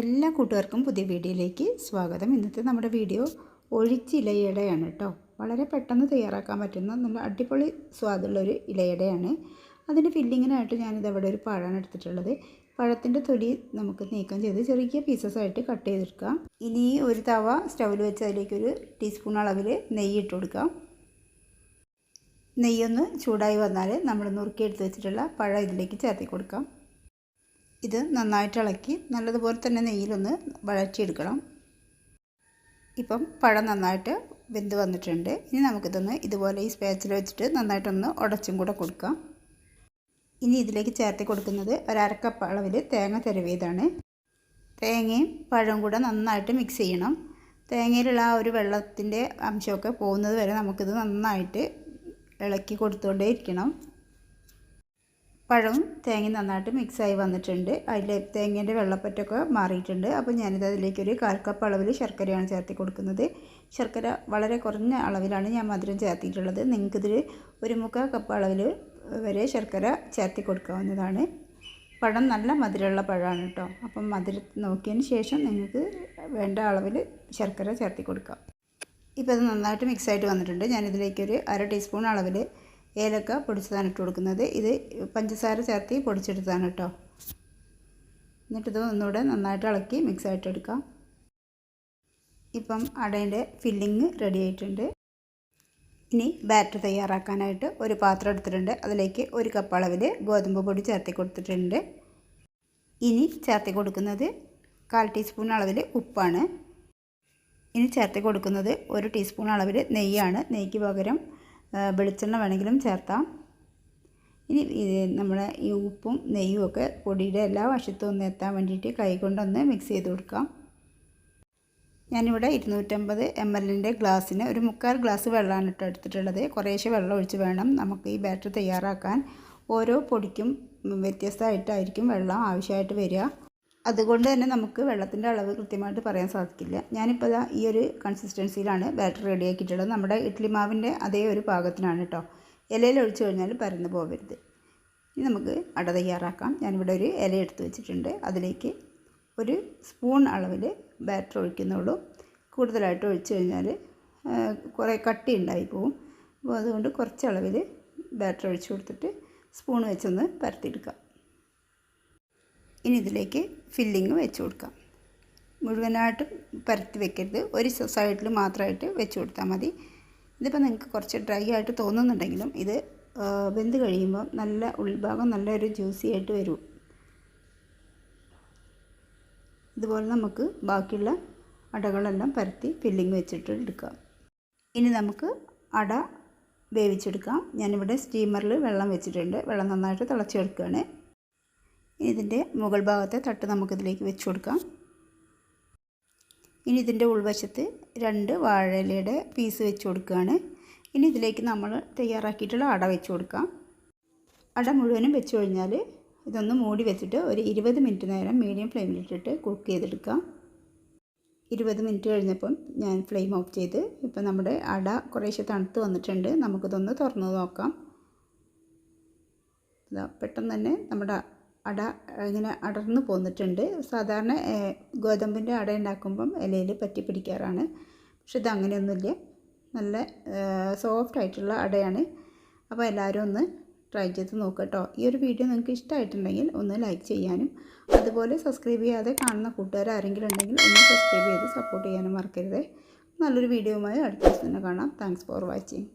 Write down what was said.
എല്ലാ കൂട്ടുകാർക്കും പുതിയ വീഡിയോയിലേക്ക് സ്വാഗതം. ഇന്നത്തെ നമ്മുടെ വീഡിയോ ഒഴിച്ചിലയടയാണ് കേട്ടോ. വളരെ പെട്ടെന്ന് തയ്യാറാക്കാൻ പറ്റുന്ന നല്ല അടിപൊളി സ്വാദുള്ള സ്വാദുള്ളൊരു ഇലയടയാണ്. അതിന്റെ ഫില്ലിങ്ങിനായിട്ട് ഞാനിത് അവിടെ ഒരു പഴമാണ് എടുത്തിട്ടുള്ളത്. പഴത്തിന്റെ തൊലി നമുക്ക് നീക്കം ചെയ്ത് ചെറിയ പീസസ് ആയിട്ട് കട്ട് ചെയ്തെടുക്കാം. ഇനി ഒരു തവ സ്റ്റൗവിൽ വെച്ച് അതിലേക്ക് ഒരു ടീസ്പൂൺ അളവിൽ നെയ്യ് ഇട്ട് കൊടുക്കാം. നെയ്യൊന്ന് ചൂടായി വന്നാൽ നമ്മൾ നുറുക്കിയെടുത്ത് വെച്ചിട്ടുള്ള പഴം ഇതിലേക്ക് ചേർത്തി കൊടുക്കാം. ഇത് നന്നായിട്ട് ഇളക്കി നല്ലതുപോലെ തന്നെ നെയ്യിലൊന്ന് വഴറ്റിയെടുക്കണം. ഇപ്പം പഴം നന്നായിട്ട് വെന്ത് വന്നിട്ടുണ്ട്. ഇനി നമുക്കിതൊന്ന് ഇതുപോലെ ഈ സ്പേച്ചിൽ വെച്ചിട്ട് നന്നായിട്ടൊന്ന് ഉടച്ചും കൂടെ കൊടുക്കാം. ഇനി ഇതിലേക്ക് ചേർത്ത് കൊടുക്കുന്നത് ഒരക്കപ്പ് അളവിൽ തേങ്ങ തരവിയതാണ് തേങ്ങയും പഴവും കൂടെ നന്നായിട്ട് മിക്സ് ചെയ്യണം. തേങ്ങയിലുള്ള ആ ഒരു വെള്ളത്തിന്റെ അംശമൊക്കെ പോകുന്നത് വരെ നമുക്കിത് നന്നായിട്ട് ഇളക്കി കൊടുത്തുകൊണ്ടേ ഇരിക്കണം. പഴവും തേങ്ങയും നന്നായിട്ട് മിക്സായി വന്നിട്ടുണ്ട്. അതിൽ തേങ്ങേന്റെ വെള്ളപ്പറ്റൊക്കെ മാറിയിട്ടുണ്ട്. അപ്പോൾ ഞാനിത് അതിലേക്കൊരു കാൽ കപ്പ് അളവിൽ ശർക്കരയാണ് ചേർത്തി കൊടുക്കുന്നത്. ശർക്കര വളരെ കുറഞ്ഞ അളവിലാണ് ഞാൻ മധുരം ചേർത്തിയിട്ടുള്ളത്. നിങ്ങൾക്കിതിൽ ഒരു മുക്കാൽ കപ്പ് അളവിൽ വരെ ശർക്കര ചേർത്തി കൊടുക്കാവുന്നതാണ്. പഴം നല്ല മധുരമുള്ള പഴമാണ് കേട്ടോ. അപ്പം മധുരം നോക്കിയതിന് ശേഷം നിങ്ങൾക്ക് വേണ്ട അളവിൽ ശർക്കര ചേർത്തി കൊടുക്കാം. ഇപ്പോൾ അത് നന്നായിട്ട് മിക്സായിട്ട് വന്നിട്ടുണ്ട്. ഞാനിതിലേക്കൊരു അര ടീസ്പൂൺ അളവിൽ ഏലക്ക പൊടിച്ചതാണ് ഇട്ട് കൊടുക്കുന്നത്. ഇത് പഞ്ചസാര ചേർത്തി പൊടിച്ചെടുത്തതാണ് കേട്ടോ. എന്നിട്ടിത് ഒന്നുകൂടെ നന്നായിട്ട് ഇളക്കി മിക്സ് ആയിട്ട് എടുക്കാം. ഇപ്പം അടേന്റെ ഫില്ലിങ് റെഡി ആയിട്ടുണ്ട്. ഇനി ബാറ്റർ തയ്യാറാക്കാനായിട്ട് ഒരു പാത്രം എടുത്തിട്ടുണ്ട്. അതിലേക്ക് ഒരു കപ്പ് അളവിൽ ഗോതമ്പ് പൊടി ചേർത്തി കൊടുത്തിട്ടുണ്ട്. ഇനി ചേർത്തി കൊടുക്കുന്നത് കാൽ ടീസ്പൂൺ അളവിൽ ഉപ്പാണ്. ഇനി ചേർത്തി കൊടുക്കുന്നത് ഒരു ടീസ്പൂൺ അളവിൽ നെയ്യാണ്. നെയ്ക്ക് പകരം വെളിച്ചെണ്ണ വേണമെങ്കിലും ചേർത്താം ഇനി നമ്മുടെ ഈ ഉപ്പും നെയ്യും ഒക്കെ പൊടിയുടെ എല്ലാ വശത്തും ഒന്ന് എത്താൻ വേണ്ടിയിട്ട് കൈ കൊണ്ടൊന്ന് മിക്സ് ചെയ്ത് കൊടുക്കാം. ഞാനിവിടെ ഇരുന്നൂറ്റമ്പത് എം എല്ലിന്റെ ഗ്ലാസ്സിന് ഒരു മുക്കാൽ ഗ്ലാസ് വെള്ളമാണ് ഇട്ട് എടുത്തിട്ടുള്ളത്. കുറേശ്ശെ വെള്ളം ഒഴിച്ച് വേണം നമുക്ക് ഈ ബാറ്റർ തയ്യാറാക്കാൻ. ഓരോ പൊടിക്കും വ്യത്യസ്തമായിട്ടായിരിക്കും വെള്ളം ആവശ്യമായിട്ട് വരിക. അതുകൊണ്ട് തന്നെ നമുക്ക് വെള്ളത്തിന്റെ അളവ് കൃത്യമായിട്ട് പറയാൻ സാധിക്കില്ല. ഞാനിപ്പോൾ ഈ ഒരു കൺസിസ്റ്റൻസിയിലാണ് ബാറ്റർ റെഡിയാക്കിയിട്ടുള്ളത് നമ്മുടെ ഇഡ്ഡലി മാവിന്റെ അതേ ഒരു പാകത്തിനാണ് കേട്ടോ ഇലയിൽ ഒഴിച്ചു കഴിഞ്ഞാൽ പരന്ന് പോകരുത് ഇനി നമുക്ക് അട തയ്യാറാക്കാം. ഞാനിവിടെ ഒരു ഇല എടുത്ത് വെച്ചിട്ടുണ്ട്. അതിലേക്ക് ഒരു സ്പൂൺ അളവിൽ ബാറ്റർ ഒഴിക്കുന്നുള്ളൂ. കൂടുതലായിട്ട് ഒഴിച്ചു കഴിഞ്ഞാൽ കുറേ കട്ടി ഉണ്ടായി പോവും. അപ്പോൾ അതുകൊണ്ട് കുറച്ച് അളവിൽ ബാറ്റർ ഒഴിച്ചു കൊടുത്തിട്ട് സ്പൂൺ വെച്ചൊന്ന് പരത്തിയെടുക്കാം. ഇനി ഇതിലേക്ക് ഫില്ലിങ് വെച്ച് കൊടുക്കാം. മുഴുവനായിട്ടും പരത്തി വെക്കരുത്. ഒരു സൈഡിൽ മാത്രമായിട്ട് വെച്ച് കൊടുത്താൽ മതി. ഇതിപ്പോൾ നിങ്ങൾക്ക് കുറച്ച് ഡ്രൈ ആയിട്ട് തോന്നുന്നുണ്ടെങ്കിലും ഇത് വെന്ത് കഴിയുമ്പോൾ നല്ല ഉൾഭാഗം നല്ലൊരു ജ്യൂസി ആയിട്ട് വരും. ഇതുപോലെ നമുക്ക് ബാക്കിയുള്ള അടകളെല്ലാം പരത്തി ഫില്ലിങ് വെച്ചിട്ട് എടുക്കാം. ഇനി നമുക്ക് അട വേവിച്ചെടുക്കാം. ഞാനിവിടെ സ്റ്റീമറിൽ വെള്ളം വെച്ചിട്ടുണ്ട്. വെള്ളം നന്നായിട്ട് തിളച്ചെടുക്കുകയാണ് ഇതിന്റെ മുകൾ ഭാഗത്തെ തട്ട് നമുക്കിതിലേക്ക് വെച്ച് കൊടുക്കാം. ഇനി ഇതിന്റെ ഉൾവശത്ത് രണ്ട് വാഴയിലയുടെ പീസ് വെച്ച് കൊടുക്കുകയാണ്. ഇനി ഇതിലേക്ക് നമ്മൾ തയ്യാറാക്കിയിട്ടുള്ള അട വെച്ച് കൊടുക്കാം. അട മുഴുവനും വെച്ച് കഴിഞ്ഞാൽ ഇതൊന്ന് മൂടി വെച്ചിട്ട് ഒരു ഇരുപത് മിനിറ്റ് നേരം മീഡിയം ഫ്ലെയിമിലിട്ടിട്ട് കുക്ക് ചെയ്തെടുക്കാം. ഇരുപത് മിനിറ്റ് കഴിഞ്ഞപ്പം ഞാൻ ഫ്ലെയിം ഓഫ് ചെയ്ത് ഇപ്പം നമ്മുടെ അട കുറേശ്ശെ തണുത്ത് വന്നിട്ടുണ്ട്. നമുക്കിതൊന്ന് തുറന്ന് നോക്കാം. പെട്ടെന്ന് തന്നെ നമ്മുടെ അട ഇങ്ങനെ അടർന്നു പോന്നിട്ടുണ്ട്. സാധാരണ ഗോതമ്പിന്റെ അട ഉണ്ടാക്കുമ്പം ഇലയിൽ പറ്റി പിടിക്കാറാണ്. പക്ഷെ ഇത് അങ്ങനെയൊന്നുമില്ല. നല്ല സോഫ്റ്റ് ആയിട്ടുള്ള അടയാണ്. അപ്പോൾ എല്ലാവരും ഒന്ന് ട്രൈ ചെയ്ത് നോക്കട്ടോ കേട്ടോ ഈ ഒരു വീഡിയോ നിങ്ങൾക്ക് ഇഷ്ടമായിട്ടുണ്ടെങ്കിൽ ഒന്ന് ലൈക്ക് ചെയ്യാനും അതുപോലെ സബ്സ്ക്രൈബ് ചെയ്യാതെ കാണുന്ന കൂട്ടുകാർ ആരെങ്കിലും ഉണ്ടെങ്കിൽ ഒന്ന് സബ്സ്ക്രൈബ് ചെയ്ത് സപ്പോർട്ട് ചെയ്യാനും മറക്കരുത്. നല്ലൊരു വീഡിയോയുമായി അടുത്ത ദിവസം തന്നെ കാണാം. Thanks for watching